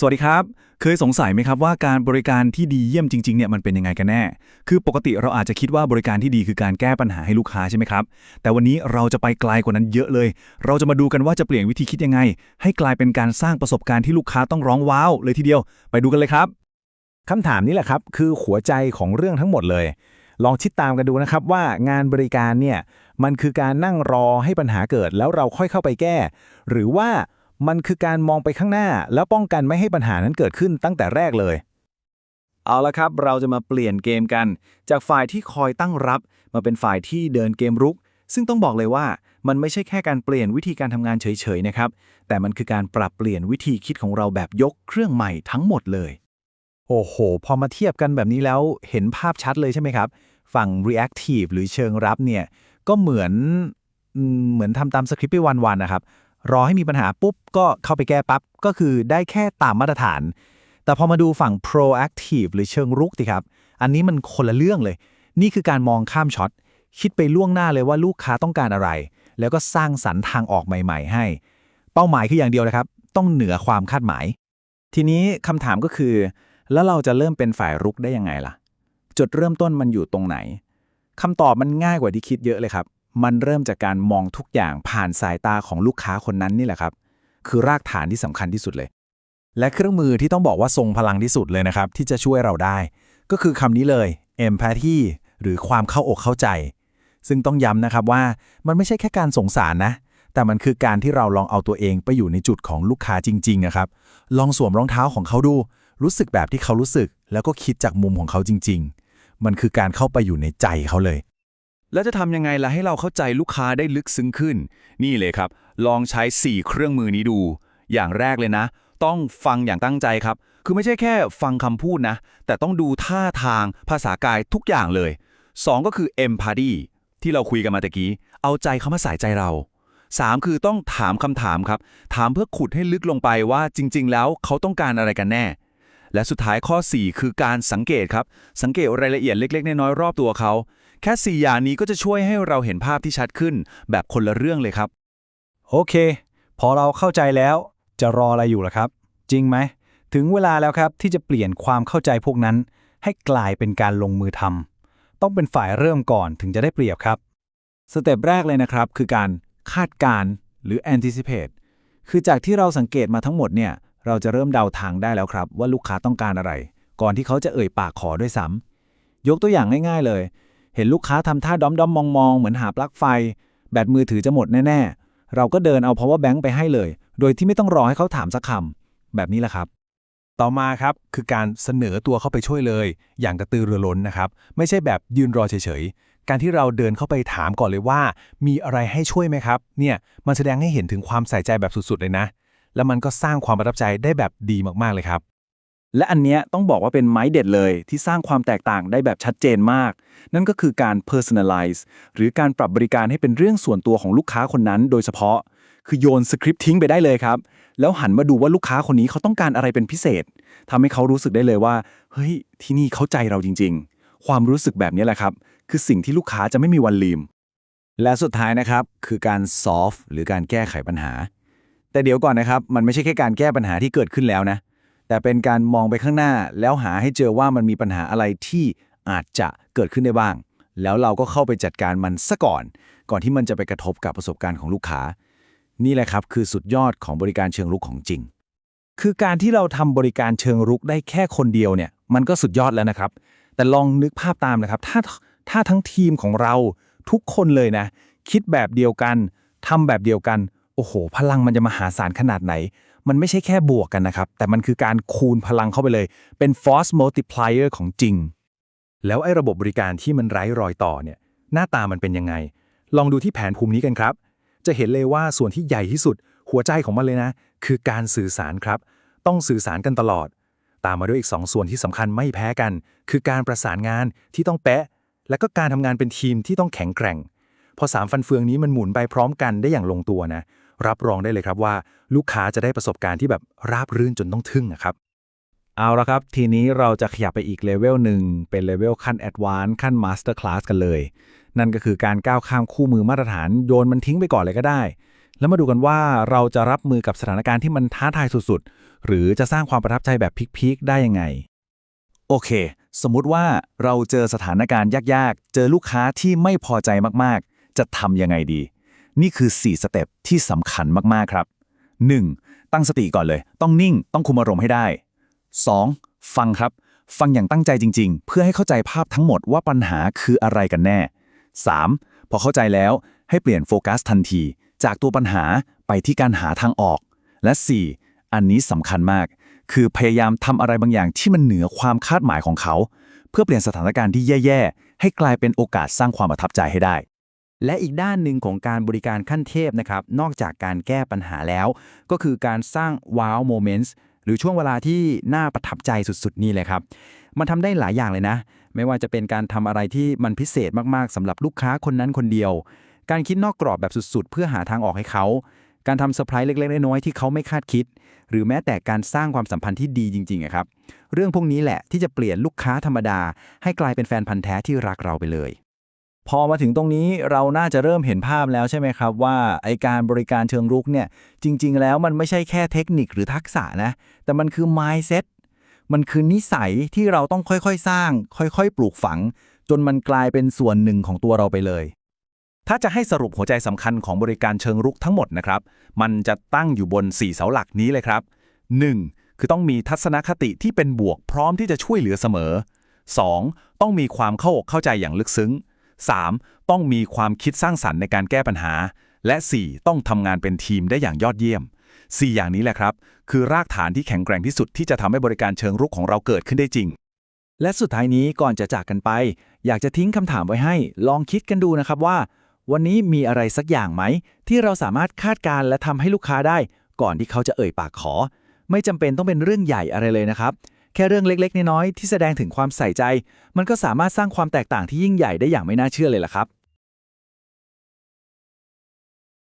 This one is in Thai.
สวัสดีครับ เคยสงสัยไหมครับว่าการบริการที่ดีเยี่ยมจริงๆเนี่ยมันเป็นยังไงกันแน่ คือปกติเราอาจจะคิดว่าบริการที่ดีคือการแก้ปัญหาให้ลูกค้าใช่ไหมครับ แต่วันนี้เราจะไปไกลกว่านั้นเยอะเลย เราจะมาดูกันว่าจะเปลี่ยนวิธีคิดยังไง ให้กลายเป็นการสร้างประสบการณ์ที่ลูกค้าต้องร้องว้าวเลยทีเดียว ไปดูกันเลยครับคำถามนี้แหละครับคือหัวใจของเรื่องทั้งหมดเลย ลองคิดตามกันดูนะครับว่างานบริการเนี่ยมันคือการนั่งรอให้ปัญหาเกิดแล้วเราค่อยเข้าไปแก้ หรือว่า มันคือการมองไปข้างหน้า แล้วป้องกันไม่ให้ปัญหานั้นเกิดขึ้นตั้งแต่แรกเลย เอาละครับ เราจะมาเปลี่ยนเกมกัน จากฝ่ายที่คอยตั้งรับ มาเป็นฝ่ายที่เดินเกมรุก ซึ่งต้องบอกเลยว่ามันไม่ใช่แค่การเปลี่ยนวิธีการทำงานเฉยๆนะครับ แต่มันคือการปรับเปลี่ยนวิธีคิดของเราแบบยกเครื่องใหม่ทั้งหมดเลย โอ้โห พอมาเทียบกันแบบนี้แล้วเห็นภาพชัดเลยใช่ไหมครับ ฝั่ง reactive หรือเชิงรับเนี่ย ก็เหมือน เหมือนทำตามสคริปต์ไปวันๆนะครับ รอให้มีปัญหาปุ๊บก็เข้าไปแก้ปั๊บก็คือได้แค่ตามมาตรฐาน แต่พอมาดูฝั่ง proactive หรือเชิงรุกสิครับ อันนี้มันคนละเรื่องเลย นี่คือการมองข้ามช็อตคิดไปล่วงหน้าเลยว่าลูกค้าต้องการอะไร แล้วก็สร้างสรรค์ทางออกใหม่ ๆ ให้ เป้าหมายคืออย่างเดียวนะครับ ต้องเหนือความคาดหมาย ทีนี้คำถามก็คือ แล้วเราจะเริ่มเป็นฝ่ายรุกได้ยังไงล่ะ จุดเริ่มต้นมันอยู่ตรงไหนคำตอบมันง่ายกว่าที่คิดเยอะเลยครับ มันเริ่มจากการมองทุกอย่างผ่านสายตาของลูกค้าคนนั้นนี่แหละครับ คือรากฐานที่สำคัญที่สุดเลย และเครื่องมือที่ต้องบอกว่าทรงพลังที่สุดเลยนะครับ ที่จะช่วยเราได้ ก็คือคำนี้เลย empathy หรือความเข้าอกเข้าใจ ซึ่งต้องย้ำนะครับว่ามันไม่ใช่แค่การสงสารนะ แต่มันคือการที่เราลองเอาตัวเองไปอยู่ในจุดของลูกค้าจริงๆนะครับ ลองสวมรองเท้าของเขาดู รู้สึกแบบที่เขารู้สึก แล้วก็คิดจากมุมของเขาจริง ๆ มันคือการเข้าไปอยู่ในใจเขาเลย แล้วจะทำยังไงล่ะให้เราเข้าใจลูกค้าได้ลึกซึ้งขึ้น นี่เลยครับ ลองใช้ 4 เครื่องมือนี้ดู อย่างแรกเลยนะ ต้องฟังอย่างตั้งใจครับ คือไม่ใช่แค่ฟังคำพูดนะ แต่ต้องดูท่าทางภาษากายทุกอย่างเลย 2 ก็คือ empathy ที่เราคุยกันมาตะกี้ เอาใจเขามาใส่ใจเรา 3 คือต้องถามคำถามครับ ถามเพื่อขุดให้ลึกลงไปว่าจริง ๆ แล้วเขาต้องการอะไรกันแน่และสุดท้ายข้อ 4 คือการสังเกตครับ สังเกตรายละเอียดเล็ก ๆ น้อยๆรอบตัวเขา แค่4อย่างนี้ก็จะช่วยให้เราเห็นภาพที่ชัดขึ้น แบบคนละเรื่องเลยครับ โอเค พอเราเข้าใจแล้วจะรออะไรอยู่ล่ะครับ จริงไหม ถึงเวลาแล้วครับที่จะเปลี่ยนความเข้าใจพวกนั้น ให้กลายเป็นการลงมือทำต้องเป็นฝ่ายเริ่มก่อนถึงจะได้เปรียบครับ สเต็ปแรกเลยนะครับ คือการคาดการณ์หรือ anticipate คือจากที่เราสังเกตมาทั้งหมดเนี่ย เราจะเริ่มเดาทางได้แล้วครับ ว่าลูกค้าต้องการอะไร ก่อนที่เขาจะเอ่ยปากขอด้วยซ้ำยกตัวอย่างง่าย ๆ เลย เห็นลูกค้าทำท่าด้อมๆมมองๆเหมือนหาปลั๊กไฟ แบตมือถือจะหมดแน่ ๆ เราก็เดินเอา power bank ไปให้เลย โดยที่ไม่ต้องรอให้เขาถามสักคำแบบนี้แหละครับ ต่อมาครับคือการเสนอตัวเข้าไปช่วยเลย อย่างกระตือรือร้นนะครับ ไม่ใช่แบบยืนรอเฉยๆ การที่เราเดินเข้าไปถามก่อนเลยว่า มีอะไรให้ช่วยไหมครับ เนี่ยมันแสดงให้เห็นถึงความใส่ใจแบบสุดๆเลยนะ แล้วมันก็สร้างความประทับใจได้แบบดีมากๆเลยครับ และอันเนี้ยต้องบอกว่าเป็นไม้เด็ดเลยที่สร้างความแตกต่างได้แบบชัดเจนมาก นั่นก็คือการ personalize หรือการปรับบริการให้เป็นเรื่องส่วนตัวของลูกค้าคนนั้น โดยเฉพาะ คือโยนสคริปต์ทิ้งไปได้เลยครับ แล้วหันมาดูว่าลูกค้าคนนี้เขาต้องการอะไรเป็นพิเศษทำให้เขารู้สึกได้เลยว่า เฮ้ย ที่นี่เข้าใจเราจริง ๆ ความรู้สึกแบบนี้แหละครับ คือสิ่งที่ลูกค้าจะไม่มีวันลืม และสุดท้ายนะครับคือการ solve หรือการแก้ไขปัญหา แต่เดี๋ยวก่อนนะครับมันไม่ใช่แค่การแก้ปัญหาที่เกิดขึ้นแล้วนะ แต่เป็นการมองไปข้างหน้า แล้วหาให้เจอว่ามันมีปัญหาอะไรที่อาจจะเกิดขึ้นได้บ้าง แล้วเราก็เข้าไปจัดการมันซะก่อน ก่อนที่มันจะไปกระทบกับประสบการณ์ของลูกค้า นี่แหละครับคือสุดยอดของบริการเชิงรุกของจริง คือการที่เราทำบริการเชิงรุกได้แค่คนเดียวเนี่ย มันก็สุดยอดแล้วนะครับ แต่ลองนึกภาพตามนะครับ ถ้าถ้าทั้งทีมของเราทุกคนเลยนะ คิดแบบเดียวกันทำแบบเดียวกัน โอ้โห พลังมันจะมหาศาลขนาดไหน มันไม่ใช่แค่บวกกันนะครับ แต่มันคือการคูณพลังเข้าไปเลย เป็น force multiplier ของจริง แล้วไอ้ระบบบริการที่มันไร้รอยต่อเนี่ย หน้าตามันเป็นยังไง ลองดูที่แผนภูมินี้กันครับ จะเห็นเลยว่าส่วนที่ใหญ่ที่สุด หัวใจของมันเลยนะ คือการสื่อสารครับ ต้องสื่อสารกันตลอด ตามมาด้วยอีก2ส่วนที่สำคัญไม่แพ้กัน คือการประสานงานที่ต้องเป๊ะและก็การทำงานเป็นทีมที่ต้องแข็งแกร่ง พอสามฟันเฟืองนี้มันหมุนไปพร้อมกันได้อย่างลงตัวนะ รับรองได้เลยครับว่า ลูกค้าจะได้ประสบการณ์ที่แบบราบรื่นจนต้องทึ่งนะครับ เอาละครับ ทีนี้เราจะขยับไปอีกเลเวลหนึ่งเป็นเลเวลขั้นแอดวานซ์ขั้นมาสเตอร์คลาสกันเลย นั่นก็คือการก้าวข้ามคู่มือมาตรฐานโยนมันทิ้งไปก่อนเลยก็ได้ แล้วมาดูกันว่าเราจะรับมือกับสถานการณ์ที่มันท้าทายสุดๆ หรือจะสร้างความประทับใจแบบพีคๆได้ยังไง โอเค สมมุติว่าเราเจอสถานการณ์ยากๆ เจอลูกค้าที่ไม่พอใจมากๆ จะทำยังไงดี นี่คือ 4 สเต็ปที่สำคัญมากๆครับ 1. ตั้งสติก่อนเลย ต้องนิ่ง ต้องคุมอารมณ์ให้ได้ 2. ฟังครับ ฟังอย่างตั้งใจจริง ๆ เพื่อให้เข้าใจภาพทั้งหมดว่าปัญหาคืออะไรกันแน่ 3. พอเข้าใจแล้วให้เปลี่ยนโฟกัสทันที จากตัวปัญหาไปที่การหาทางออก และ 4. อันนี้สำคัญมาก คือพยายามทำอะไรบางอย่างที่มันเหนือความคาดหมายของเขา เพื่อเปลี่ยนสถานการณ์ที่แย่ ๆ ให้กลายเป็นโอกาสสร้างความประทับใจให้ได้ และอีกด้านหนึ่งของการบริการขั้นเทพนะครับ นอกจากการแก้ปัญหาแล้ว ก็คือการสร้าง wow moments หรือช่วงเวลาที่น่าประทับใจสุดๆ นี่เลยครับ มันทำได้หลายอย่างเลยนะ ไม่ว่าจะเป็นการทำอะไรที่มันพิเศษมากๆสำหรับลูกค้าคนนั้นคนเดียว การคิดนอกกรอบแบบสุดๆ เพื่อหาทางออกให้เขาการทำเซอร์ไพรส์เล็ก ๆ น้อยๆที่เขาไม่คาดคิด หรือแม้แต่การสร้างความสัมพันธ์ที่ดีจริงๆครับ เรื่องพวกนี้แหละที่จะเปลี่ยนลูกค้าธรรมดา ให้กลายเป็นแฟนพันธ์แท้ที่รักเราไปเลย พอมาถึงตรงนี้เราน่าจะเริ่มเห็นภาพแล้วใช่ไหมครับ ว่าไอการบริการเชิงรุกเนี่ยจริง ๆ แล้วมันไม่ใช่แค่เทคนิคหรือทักษะนะ แต่มันคือ mindset มันคือนิสัยที่เราต้องค่อยๆ สร้าง ค่อยๆ ปลูกฝัง จนมันกลายเป็นส่วนหนึ่งของตัวเราไปเลย ถ้าจะให้สรุปหัวใจสำคัญของบริการเชิงรุกทั้งหมดนะครับ มันจะตั้งอยู่บน 4 เสาหลักนี้เลยครับ 1. คือต้องมีทัศนคติที่เป็นบวกพร้อมที่จะช่วยเหลือเสมอ 2. ต้องมีความเข้าอกเข้าใจอย่างลึกซึ้ง 3. ต้องมีความคิดสร้างสรรค์ในการแก้ปัญหา และ 4. ต้องทำงานเป็นทีมได้อย่างยอดเยี่ยม 4 อย่างนี้แหละครับ คือรากฐานที่แข็งแกร่งที่สุดที่จะทำให้บริการเชิงรุกของเราเกิดขึ้นได้จริง และสุดท้ายนี้ก่อนจะจากกันไป อยากจะทิ้งคำถามไว้ให้ ลองคิดกันดูนะครับว่า วันนี้มีอะไรสักอย่างไหม ที่เราสามารถคาดการณ์และทำให้ลูกค้าได้ ก่อนที่เขาจะเอ่ยปากขอ ไม่จำเป็นต้องเป็นเรื่องใหญ่อะไรเลยนะครับ แค่เรื่องเล็กๆ น้อยๆที่แสดงถึงความใส่ใจ มันก็สามารถสร้างความแตกต่างที่ยิ่งใหญ่ได้อย่างไม่น่าเชื่อเลยล่ะครับ